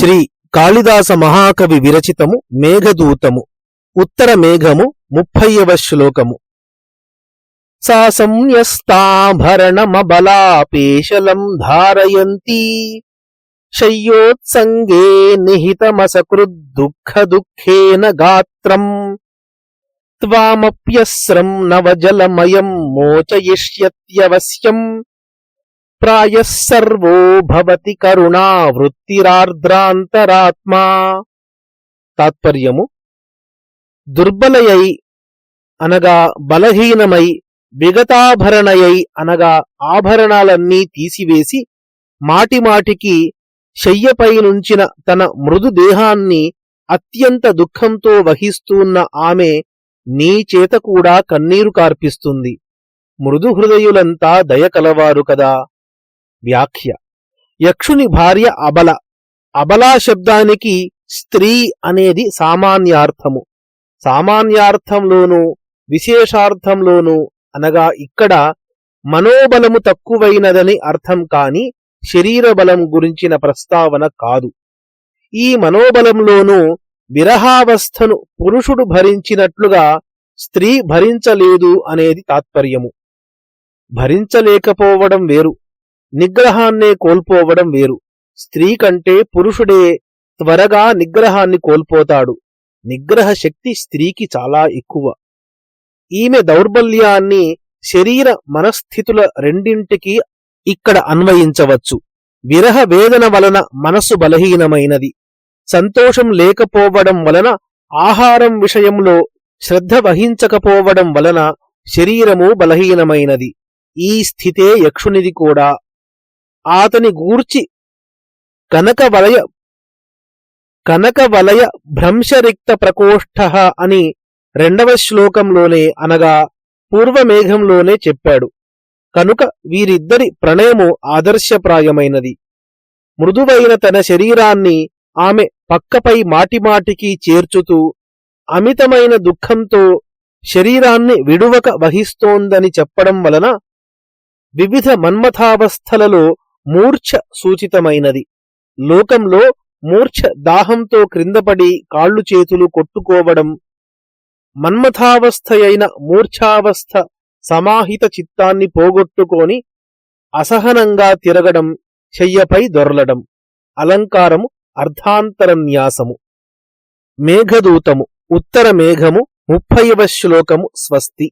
శ్రీ కాళిదాస మహాకవి విరచితము మేఘదూతము ఉత్తర మేఘము ముప్పైవ శ్లోకము. సా సంయస్తాభరణమబలాపేశలం ధారయంతి శయ్యోత్సంగే నిహితమసకృద్దుఃఖ దుఃఖేన గాత్రం త్వామప్యస్రం నవజలమయం మోచయిష్యత్యవశ్యం ప్రాయः సర్వో భవతి కరుణా వృత్తిరార్ద్రాంతరాత్మా. తాత్పర్యము దుర్బలయై అనగా బలహీనమై విగతాభరణయై అనగా ఆభరణాలన్నీ తీసివేసి మాటిమాటికి శయ్యపై నుంచిన తన మృదు దేహాన్ని అత్యంత దుఃఖంతో వహిస్తున్న ఆమె నీ చేత కూడా కన్నీరు కార్పిస్తుంది. మృదు హృదయులంతా దయ కలవారు కదా. వ్యాఖ్య. యక్షుని భార్య అబల. అబలా శబ్దానికి స్త్రీ అనేది సామాన్యార్థము. సామాన్యార్థంలోనూ విశేషార్థంలోనూ అనగా ఇక్కడ మనోబలము తక్కువైనదని అర్థం కాని శరీర బలం గురించిన ప్రస్తావన కాదు. ఈ మనోబలంలోనూ విరహావస్థను పురుషుడు భరించినట్లుగా స్త్రీ భరించలేదు అనేది తాత్పర్యము. భరించలేకపోవడం వేరు. నిగ్రహాన్నే కోల్పోవడం వేరు. స్త్రీ కంటే పురుషుడే త్వరగా నిగ్రహాన్ని కోల్పోతాడు. నిగ్రహ శక్తి స్త్రీకి చాలా ఎక్కువ. ఈమె దౌర్బల్యాన్ని శరీర మనస్థితుల రెండింటికి ఇక్కడ అన్వయించవచ్చు. విరహ వేదన వలన మనస్సు బలహీనమైనది. సంతోషం లేకపోవడం వలన ఆహారం విషయంలో శ్రద్ధ వహించకపోవడం వలన శరీరము బలహీనమైనది. ఈ స్థితే యక్షునిది కూడా ఆతని గూర్చి కనక వలయ కనక వలయ భ్రంశరిక్త ప్రకోష్ఠ అని రెండవ శ్లోకంలోనే అనగా పూర్వమేఘంలోనే చెప్పాడు. కనుక వీరిద్దరి ప్రణయము ఆదర్శప్రాయమైనది. మృదువైన తన శరీరాన్ని ఆమె పక్కపై మాటిమాటికి చేర్చుతూ అమితమైన దుఃఖంతో శరీరాన్ని విడువక వహిస్తోందని చెప్పడం వలన వివిధ మన్మథావస్థలలో మూర్ఛ సూచితమైనది లోకంలో మూర్ఛ దాహంతో క్రిందపడి కాళ్ళు చేతులు కొట్టుకోవడం మన్మథావస్థయైన మూర్ఛావస్థ సమాహిత చిత్తాన్ని పోగొట్టుకొని అసహనంగా తిరగడం చెయ్యపై దొరలడం. అలంకారము అర్ధాంతరన్యాసము. మేఘదూతము ఉత్తర మేఘము ముప్పైవ శ్లోకము స్వస్తి.